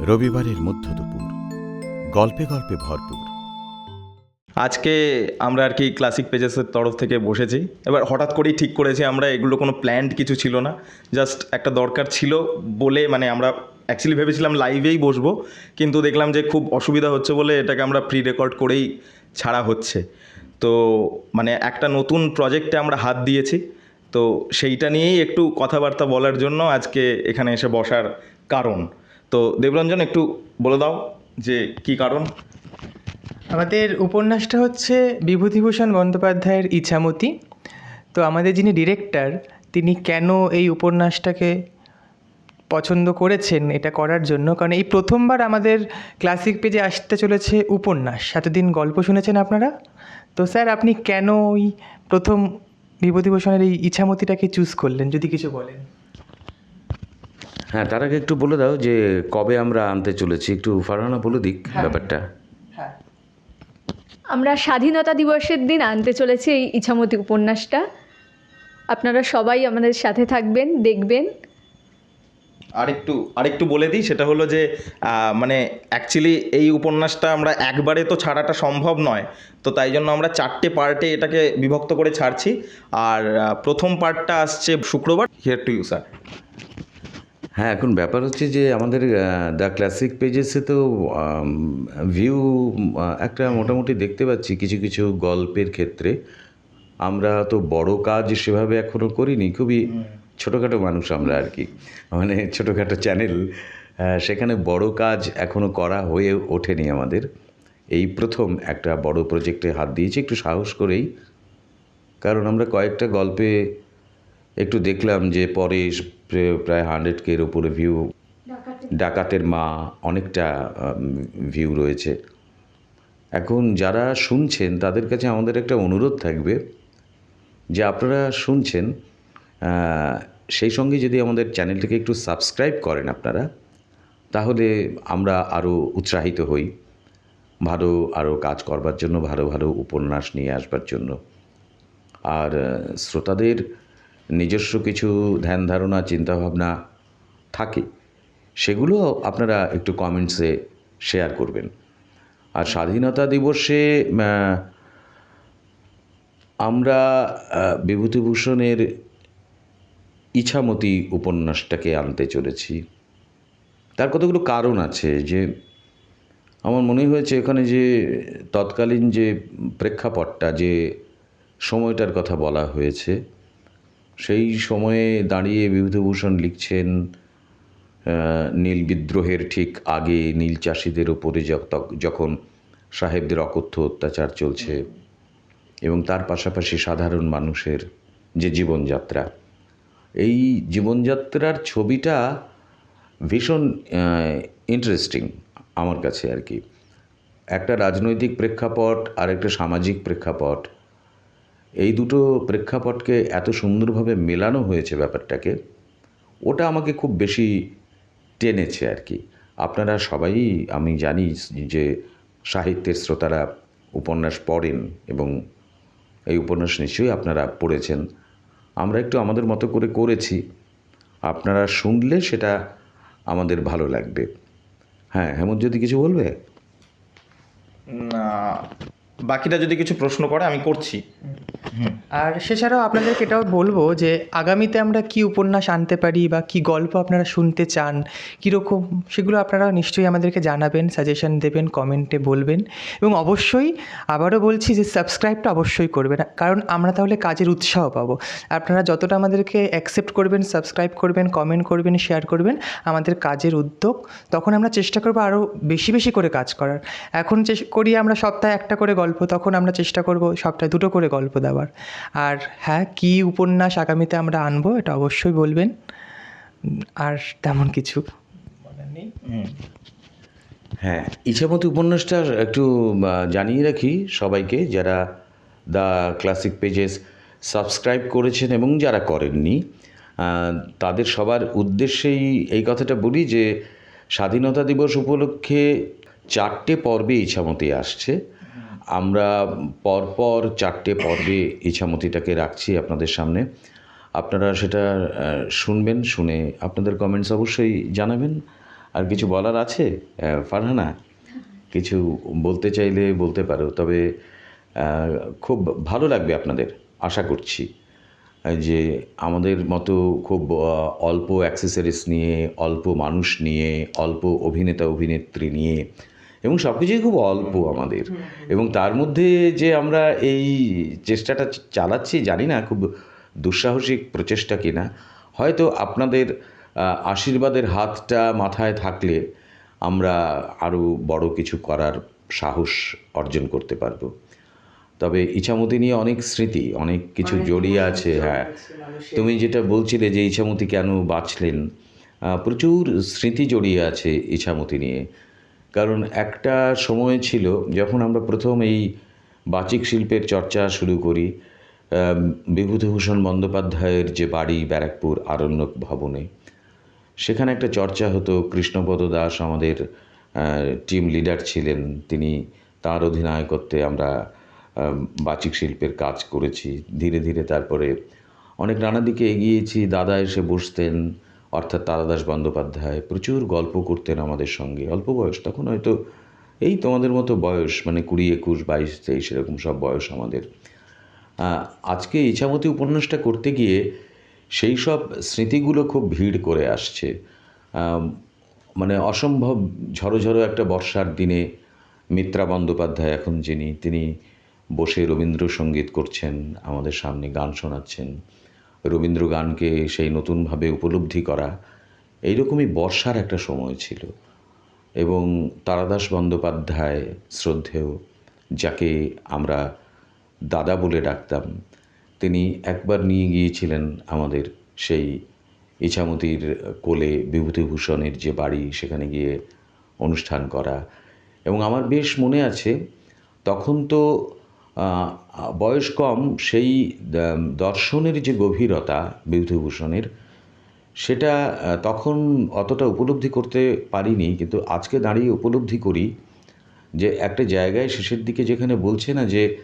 রবিবারের মধ্য দুপুর। গল্পে গল্পে ভরপুর। আজকে আমরা আর কি ক্লাসিক পেজেসের তরফ থেকে বসেছি। এবার হঠাৎ করেই ঠিক করেছি আমরা, এগুলো কোনো প্ল্যান্ড কিছু ছিল না। জাস্ট একটা দরকার ছিল বলে মানে আমরা অ্যাকচুয়ালি ভেবেছিলাম লাইভেই বসবো, কিন্তু দেখলাম যে খুব অসুবিধা হচ্ছে বলে এটাকে আমরা প্রি রেকর্ড করেই ছাড়া হচ্ছে। তো মানে একটা নতুন প্রজেক্টে আমরা হাত দিয়েছি। তো সেইটা নিয়েই একটু কথাবার্তা বলার জন্য আজকে এখানে এসে বসার কারণ। তো দেবরঞ্জন, একটু বলে দাও যে কি কারণ? আমাদের উপন্যাসটা হচ্ছে বিভূতিভূষণ বন্দ্যোপাধ্যায়ের ইছামতি তো আমাদের যিনি ডিরেক্টর, তিনি কেন এই উপন্যাসটাকে পছন্দ করেছেন এটা করার জন্য? কারণ এই প্রথমবার আমাদের ক্লাসিক পেজে আসতে চলেছে উপন্যাস। এতদিন গল্প শুনেছেন আপনারা? তো স্যার, আপনি কেন ওই প্রথম বিভূতিভূষণের এই ইছামতিটাকে চুজ করলেন, যদি কিছু বলেন? হ্যাঁ তার আগে একটু বলে দাও যে কবে আমরা আনতে চলেছি। একটু ফারহানা বলে দিক ব্যাপারটা। হ্যাঁ। আমরা স্বাধীনতা দিবসের দিন আনতে চলেছি এই ইছামতি উপন্যাসটা। আপনারা সবাই আমাদের সাথে থাকবেন দেখবেন। আরেকটু আরেকটু বলে দিই সেটা হলো যে মানে অ্যাকচুয়ালি এই উপন্যাসটা আমরা একবারে তো ছাড়াটা সম্ভব নয়। তো তাই জন্য আমরা চারটে পার্টে এটাকে বিভক্ত করে ছাড়ছি। আর প্রথম পার্টটা আসছে শুক্রবার। হিয়ার টু ইউ স্যার হ্যাঁ এখন ব্যাপার হচ্ছে যে আমাদের দ্য ক্লাসিক পেজেসে তো ভিউ একটা মোটামুটি দেখতে পাচ্ছি কিছু কিছু গল্পের ক্ষেত্রে। আমরা তো বড় কাজ সেভাবে এখনও করিনি খুবই ছোটোখাটো মানুষ আমরা আর কি। মানে ছোটোখাটো চ্যানেল সেখানে বড় কাজ এখনও করা হয়ে ওঠেনি আমাদের। এই প্রথম একটা বড় প্রজেক্টে হাত দিয়েছি একটু সাহস করেই। কারণ আমরা কয়েকটা গল্পে একটু দেখলাম যে পরে প্রায় হান্ড্রেড কের উপরে ভিউ ডাকাতের মা অনেকটা ভিউ রয়েছে। এখন যারা শুনছেন তাদের কাছে আমাদের একটা অনুরোধ থাকবে যে আপনারা শুনছেন সেই সঙ্গে যদি আমাদের চ্যানেলটিকে একটু সাবস্ক্রাইব করেন আপনারা তাহলে আমরা আরও উৎসাহিত হই ভালো আরও কাজ করবার জন্য ভালো ভালো উপন্যাস নিয়ে আসবার জন্য। আর শ্রোতাদের নিজস্ব কিছু ধ্যান ধারণা, চিন্তাভাবনা থাকে, সেগুলো আপনারা একটু কমেন্টসে শেয়ার করবেন। আর স্বাধীনতা দিবসে আমরা বিভূতিভূষণের ইছামতি উপন্যাসটাকে আনতে চলেছি। তার কতগুলো কারণ আছে যে, আমার মনে হয়েছে এখানে যে, তৎকালীন যে প্রেক্ষাপটটা, যে সময়টার কথা বলা হয়েছে সেই সময়ে দাঁড়িয়ে বিভূতিভূষণ লিখছেন নীল বিদ্রোহের ঠিক আগে নীল চাষিদের ওপরে যখন সাহেবদের অকথ্য অত্যাচার চলছে এবং তার পাশাপাশি সাধারণ মানুষের যে জীবনযাত্রা। এই জীবনযাত্রার ছবিটা ভীষণ ইন্টারেস্টিং আমার কাছে আর কি। একটা রাজনৈতিক প্রেক্ষাপট আর একটা সামাজিক প্রেক্ষাপট এই দুটো প্রেক্ষাপটকে এত সুন্দরভাবে মেলানো হয়েছে ব্যাপারটাকে, ওটা আমাকে খুব বেশি টেনেছে আর কি। আপনারা সবাই, আমি জানি যে সাহিত্যের শ্রোতারা উপন্যাস পড়েন এবং এই উপন্যাস নিশ্চয়ই আপনারা পড়েছেন। আমরা একটু আমাদের মতো করে করেছি। আপনারা শুনলে সেটা আমাদের ভালো লাগবে। হ্যাঁ হেমন্ত যদি কিছু বলবে? না বাকিটা যদি কিছু প্রশ্ন করে, আমি করছি। আর সেছাড়াও আপনাদেরকে এটাও বলব যে আগামীতে আমরা কি উপন্যাস আনতে পারি বা কি গল্প আপনারা শুনতে চান, কীরকম সেগুলো আপনারা নিশ্চয়ই আমাদেরকে জানাবেন সাজেশন দেবেন কমেন্টে বলবেন। এবং অবশ্যই আবারও বলছি যে সাবস্ক্রাইবটা অবশ্যই করবেন, কারণ আমরা তাহলে কাজের উৎসাহ পাবো। আপনারা যতটা আমাদেরকে অ্যাকসেপ্ট করবেন সাবস্ক্রাইব করবেন কমেন্ট করবেন শেয়ার করবেন, আমাদের কাজের উদ্যোগ, তখন আমরা চেষ্টা করব আরও বেশি বেশি করে কাজ করার। এখন করি আমরা সপ্তাহে একটা করে গল্প, তখন আমরা চেষ্টা করব সপ্তাহে দুটো করে গল্প দেওয়ার। আর হ্যাঁ কী উপন্যাস আগামীতে আমরা আনব এটা অবশ্যই বলবেন। আর তেমন কিছু হ্যাঁ ইচ্ছামতো উপন্যাসটা একটু জানিয়ে রাখি সবাইকে যারা দ্য ক্লাসিক পেজেস সাবস্ক্রাইব করেছেন এবং যারা করেননি তাদের সবার উদ্দেশ্যেই এই কথাটা বলি যে, স্বাধীনতা দিবস উপলক্ষে চারটে পর্বে ইছামতি আসছে। আমরা পরপর চারটে পর্বে ইছামতিটাকে রাখছি আপনাদের সামনে। আপনারা সেটা শুনবেন, শুনে আপনাদের কমেন্টস অবশ্যই জানাবেন। আর কিছু বলার আছে? ফারহানা, কিছু বলতে চাইলে বলতে পারো, তবে খুব ভালো লাগবে আপনাদের, আশা করছি। যে আমাদের মতো খুব অল্প অ্যাক্সেসরিজ নিয়ে, অল্প মানুষ নিয়ে, অল্প অভিনেতা অভিনেত্রী নিয়ে এবং সব কিছুই খুব অল্প আমাদের। এবং তার মধ্যে যে আমরা এই চেষ্টাটা চালাচ্ছি জানি না খুব দুঃসাহসিক প্রচেষ্টা কিনা হয়তো আপনাদের আশীর্বাদের হাতটা মাথায় থাকলে আমরা আরও বড় কিছু করার সাহস অর্জন করতে পারব। তবে ইছামতি নিয়ে অনেক স্মৃতি অনেক কিছু জড়িয়ে আছে হ্যাঁ। তুমি যেটা বলছিলে যে ইছামতি কেন বাঁচলেন প্রচুর স্মৃতি জড়িয়ে আছে ইছামতি নিয়ে। কারণ একটা সময় ছিল যখন আমরা প্রথম এই বাচিক শিল্পের চর্চা শুরু করি বিভূতিভূষণ বন্দ্যোপাধ্যায়ের যে বাড়ি ব্যারাকপুর আরণ্যক ভবনে। সেখানে একটা চর্চা হতো, কৃষ্ণপদ দাস আমাদের টিম লিডার ছিলেন, তিনি তার অধিনায়কত্বে আমরা বাচিক শিল্পের কাজ করেছি। ধীরে ধীরে তারপরে অনেক নানা দিকে এগিয়েছি, দাদা এসে বসতেন অর্থাৎ তারাদাস বন্দ্যোপাধ্যায় প্রচুর গল্প করতেন আমাদের সঙ্গে। অল্প বয়স, তখন হয়তো এই তোমাদের মতো বয়স মানে কুড়ি, একুশ, বাইশ, তেইশ, এরকম সব বয়স আমাদের। আজকে ইছামতি উপন্যাসটা করতে গিয়ে সেই সব স্মৃতিগুলো খুব ভিড় করে আসছে। মানে অসম্ভব ঝড়ো ঝড়ো একটা বর্ষার দিনে মিত্রা বন্দ্যোপাধ্যায় এখন যিনি, তিনি বসে রবীন্দ্রসঙ্গীত করছেন, আমাদের সামনে গান শোনাচ্ছেন। রবীন্দ্র গানকে সেই নতুনভাবে উপলব্ধি করা এইরকমই বর্ষার একটা সময় ছিল। এবং তারাদাস বন্দ্যোপাধ্যায় শ্রদ্ধেয়, যাকে আমরা দাদা বলে ডাকতাম, তিনি একবার নিয়ে গিয়েছিলেন আমাদের সেই ইছামতির কোলে বিভূতিভূষণের যে বাড়ি, সেখানে গিয়ে অনুষ্ঠান করা। এবং আমার বেশ মনে আছে, তখন তো বয়স কম সেই দর্শনের যে গভীরতা বিভূতিভূষণের সেটা তখন অতটা উপলব্ধি করতে পারিনি কিন্তু আজকে দাঁড়িয়ে উপলব্ধি করি যে একটা জায়গায় শেষের দিকে যেখানে বলছে না যে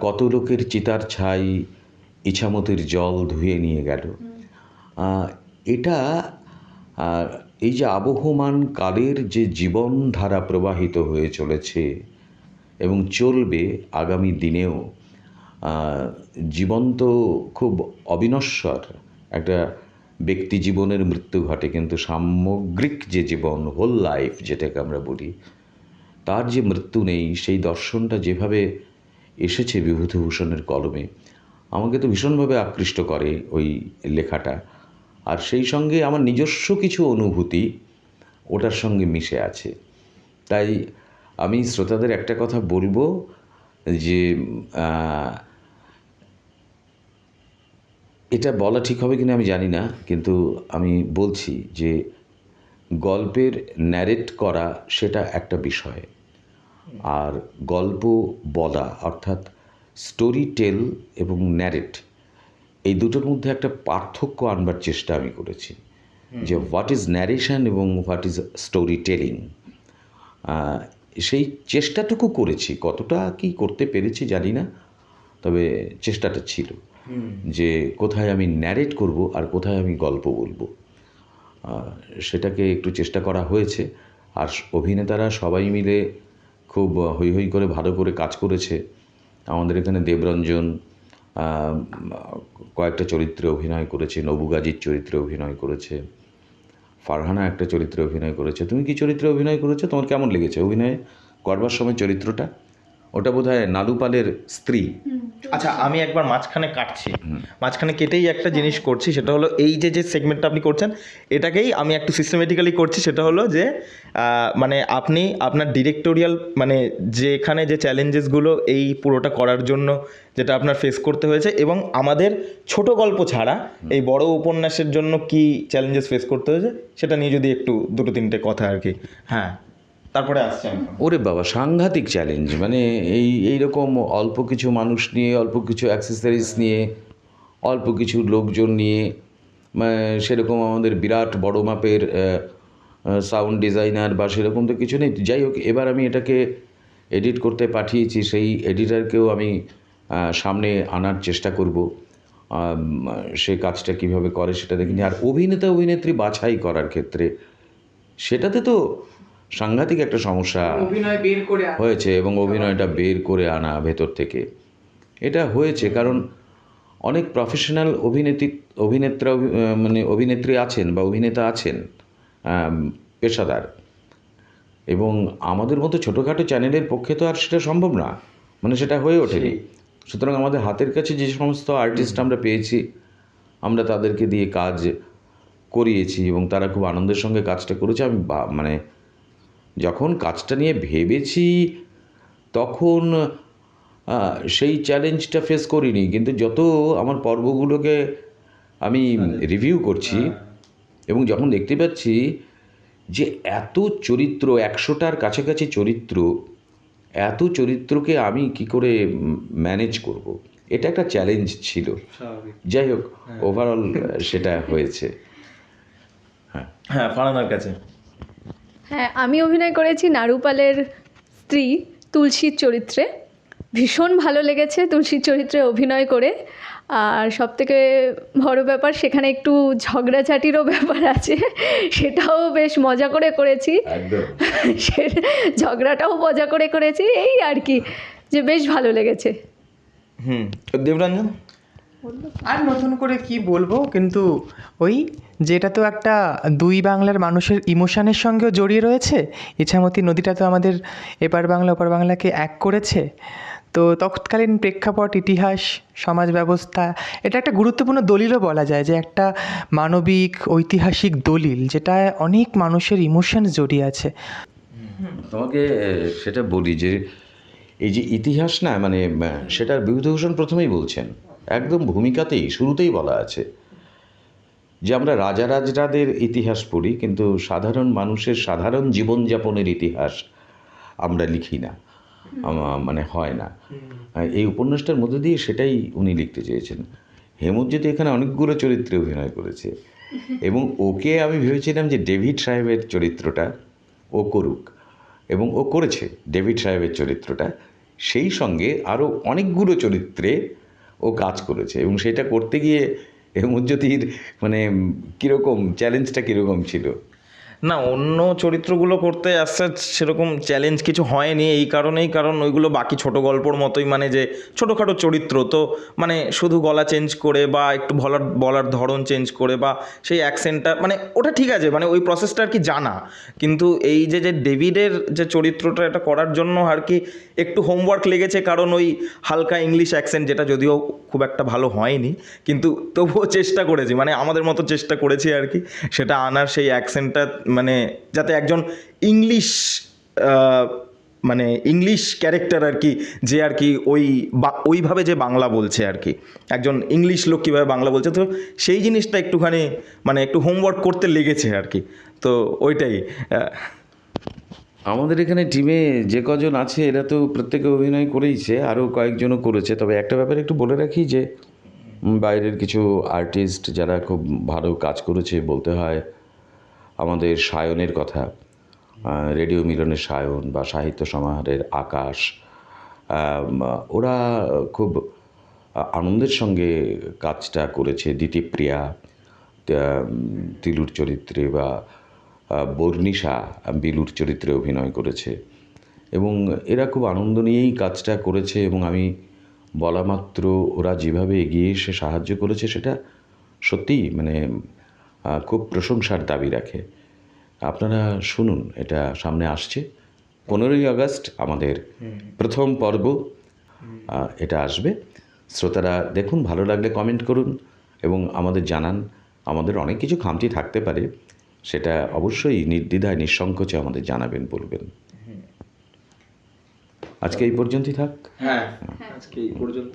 কত লোকের চিতার ছাই ইছামতির জল ধুয়ে নিয়ে গেল। এটা এই যে আবহমান কালের যে জীবনধারা প্রবাহিত হয়ে চলেছে এবং চলবে আগামী দিনেও। জীবন তো খুব অবিনশ্বর একটা ব্যক্তি জীবনের মৃত্যু ঘটে, কিন্তু সামগ্রিক যে জীবন হোল লাইফ যেটাকে আমরা বলি, তার যে মৃত্যু নেই, সেই দর্শনটা যেভাবে এসেছে বিভূতিভূষণের কলমে, আমাকে তো ভীষণভাবে আকৃষ্ট করে ওই লেখাটা। আর সেই সঙ্গে আমার নিজস্ব কিছু অনুভূতি ওটার সঙ্গে মিশে আছে। তাই আমি শ্রোতাদের একটা কথা বলব যে এটা বলা ঠিক হবে কিনা আমি জানি না কিন্তু আমি বলছি যে গল্পের ন্যারেট করা সেটা একটা বিষয়। আর গল্প বলা অর্থাৎ স্টোরি টেল এবং ন্যারেট এই দুটোর মধ্যে একটা পার্থক্য আনবার চেষ্টা আমি করেছি। যে হোয়াট ইজ ন্যারেশন এবং হোয়াট ইজ স্টোরি টেলিং সেই চেষ্টাটুকু করেছি। কতটা কি করতে পেরেছি জানি না তবে চেষ্টাটা ছিল যে কোথায় আমি ন্যারেট করব আর কোথায় আমি গল্প বলব। সেটাকে একটু চেষ্টা করা হয়েছে। আর অভিনেতারা সবাই মিলে খুব হৈ হৈ করে ভালো করে কাজ করেছে। আমাদের এখানে দেবরঞ্জন কয়েকটা চরিত্রে অভিনয় করেছে নবু গাজীর চরিত্রে অভিনয় করেছে। ফারহানা একটা চরিত্রে অভিনয় করেছে। তুমি কি চরিত্রে অভিনয় করেছ? তোমার কেমন লেগেছে? অভিনয় করবার সময় চরিত্রটা? ওটা বোধ হয় নালুপালের স্ত্রী আচ্ছা আমি একবার মাঝখানে কাটছি। মাঝখানে কেটেই একটা জিনিস করছি সেটা হলো এই যে যে সেগমেন্টটা আপনি করছেন এটাকেই আমি একটু সিস্টেমেটিক্যালি করছি সেটা হলো যে মানে আপনি আপনার ডিরেক্টোরিয়াল মানে যেখানে যে চ্যালেঞ্জেসগুলো এই পুরোটা করার জন্য যেটা আপনার ফেস করতে হয়েছে এবং আমাদের ছোট গল্প ছাড়া এই বড় উপন্যাসের জন্য কি চ্যালেঞ্জেস ফেস করতে হয়েছে সেটা নিয়ে যদি একটু দুটো তিনটে কথা আর কি। হ্যাঁ। তারপরে আসছি ওরে বাবা, সাংঘাতিক চ্যালেঞ্জ মানে এই, এইরকম অল্প কিছু মানুষ নিয়ে, অল্প কিছু অ্যাক্সেসরিজ নিয়ে, অল্প কিছু লোকজন নিয়ে সেরকম আমাদের বিরাট বড় মাপের সাউন্ড ডিজাইনার বা সেরকম তো কিছু নেই। যাই হোক, এবার আমি এটাকে এডিট করতে পাঠিয়েছি, সেই এডিটারকেও আমি সামনে আনার চেষ্টা করব। সে কাজটা কীভাবে করে সেটা দেখিনি। আর অভিনেতা অভিনেত্রী বাছাই করার ক্ষেত্রে, সেটাতে তো সাংঘাতিক একটা সমস্যা অভিনয় বের করে আনা। হয়েছে এবং অভিনয়টা বের করে আনা ভেতর থেকে। এটা হয়েছে কারণ অনেক প্রফেশনাল অভিনেত্রী অভিনেত্রা অভি- মানে অভিনেত্রী আছেন বা অভিনেতা আছেন পেশাদার। এবং আমাদের মতো ছোটোখাটো চ্যানেলের পক্ষে তো আর সেটা সম্ভব না। মানে সেটা হয়ে ওঠেনি। সুতরাং আমাদের হাতের কাছে যে সমস্ত আর্টিস্ট আমরা পেয়েছি আমরা তাদেরকে দিয়ে কাজ করিয়েছি এবং তারা খুব আনন্দের সঙ্গে কাজটা করেছে। আমি বা- মানে যখন কাজটা নিয়ে ভেবেছি তখন সেই চ্যালেঞ্জটা ফেস করিনি। কিন্তু যত আমার পর্বগুলোকে আমি রিভিউ করছি এবং যখন দেখতে পাচ্ছি যে এত চরিত্র একশোটার কাছাকাছি চরিত্র এত চরিত্রকে আমি কি করে ম্যানেজ করব। এটা একটা চ্যালেঞ্জ ছিল। যাই হোক ওভারঅল সেটা হয়েছে। হ্যাঁ। হ্যাঁ ফারানার কাছে। হ্যাঁ আমি অভিনয় করেছি নারুপালের স্ত্রী তুলসীর চরিত্রে। ভীষণ ভালো লেগেছে তুলসীর চরিত্রে অভিনয় করে। আর সবথেকে বড় ব্যাপার সেখানে একটু ঝগড়াঝাটিরও ব্যাপার আছে সেটাও বেশ মজা করে করেছি। সে ঝগড়াটাও মজা করে করেছি এই আর কি যে বেশ ভালো লেগেছে। হুম দেবরঞ্জন? আর নতুন করে কি বলব, কিন্তু ওই যেটা তো একটা দুই বাংলার মানুষের ইমোশনের সঙ্গেও জড়িয়ে রয়েছে, ইছামতি নদীটা তো আমাদের এপার বাংলা, ওপার বাংলাকে এক করেছে, তো তৎকালীন প্রেক্ষাপট, ইতিহাস, সমাজ ব্যবস্থা, এটা একটা গুরুত্বপূর্ণ দলিলও বলা যায় যে একটা মানবিক, ঐতিহাসিক দলিল যেটা অনেক মানুষের ইমোশন জড়িয়ে আছে। তোমাকে সেটা বলি যে এই যে ইতিহাস না মানে সেটার বিভূতিভূষণ প্রথমেই বলছেন। একদম ভূমিকাতেই শুরুতেই বলা আছে যে আমরা রাজারাজরাদের ইতিহাস পড়ি কিন্তু সাধারণ মানুষের সাধারণ জীবনযাপনের ইতিহাস আমরা লিখি না মানে হয় না। এই উপন্যাসটার মধ্যে দিয়ে সেটাই উনি লিখতে চেয়েছেন। হেমজ্যোতি এখানে অনেকগুলো চরিত্রে অভিনয় করেছে। এবং ওকে আমি ভেবেছিলাম যে ডেভিড সাহেবের চরিত্রটা ও করুক এবং ও করেছে ডেভিড সাহেবের চরিত্রটা। সেই সঙ্গে আরও অনেকগুলো চরিত্রে ও কাজ করেছে এবং সেটা করতে গিয়ে হেমজ্যোতির মানে কীরকম চ্যালেঞ্জটা কীরকম ছিল? না, অন্য চরিত্রগুলো করতে আসছে সেরকম চ্যালেঞ্জ কিছু হয়নি, এই কারণেই কারণ ওইগুলো বাকি ছোট গল্পর মতোই মানে যে ছোটোখাটো চরিত্র, তো মানে শুধু গলা চেঞ্জ করে বা একটু বলার বলার ধরন চেঞ্জ করে বা সেই অ্যাকসেন্টটা মানে ওটা ঠিক আছে মানে ওই প্রসেসটা আর কি জানা। কিন্তু এই যে যে ডেভিডের যে চরিত্রটা এটা করার জন্য আর কি একটু হোমওয়ার্ক লেগেছে, কারণ ওই হালকা ইংলিশ অ্যাকসেন্ট যেটা যদিও খুব একটা ভালো হয়নি, কিন্তু তবুও চেষ্টা করেছি মানে আমাদের মতো চেষ্টা করেছি আর কি, সেটা আনার সেই অ্যাকসেন্টটা মানে যাতে একজন ইংলিশ মানে ইংলিশ ক্যারেক্টার আর কি, যে আর কি ওই ওইভাবে যে বাংলা বলছে আর কি। একজন ইংলিশ লোক কীভাবে বাংলা বলছে, তো সেই জিনিসটা একটুখানি মানে একটু হোমওয়ার্ক করতে লেগেছে আর কি। তো ওইটাই আমাদের এখানে টিমে যে কজন আছে, এরা তো প্রত্যেকে অভিনয় করেইছে, আরও কয়েকজনও করেছে। তবে একটা ব্যাপারে একটু বলে রাখি যে, বাইরের কিছু আর্টিস্ট যারা খুব ভালো কাজ করেছে বলতে হয় আমাদের সায়নের কথা রেডিও মিলনের সায়ন বা সাহিত্য সমাহারের আকাশ ওরা খুব আনন্দের সঙ্গে কাজটা করেছে। দিতিপ্রিয়া তিলুর চরিত্রে বা বর্ণিশা বিলুর চরিত্রে অভিনয় করেছে। এবং এরা খুব আনন্দ নিয়েই কাজটা করেছে এবং আমি বলা মাত্র ওরা যেভাবে এগিয়ে এসে সাহায্য করেছে সেটা সত্যিই মানে খুব প্রশংসার দাবি রাখে। আপনারা শুনুন এটা সামনে আসছে। পনেরোই আগস্ট আমাদের প্রথম পর্ব এটা আসবে। শ্রোতারা দেখুন ভালো লাগলে কমেন্ট করুন এবং আমাদের জানান। আমাদের অনেক কিছু খামতি থাকতে পারে সেটা অবশ্যই নির্দ্বিধায় নিঃসংকোচে আমাদের জানাবেন বলবেন। আজকে এই পর্যন্তই থাক। হ্যাঁ আজকে এই পর্যন্ত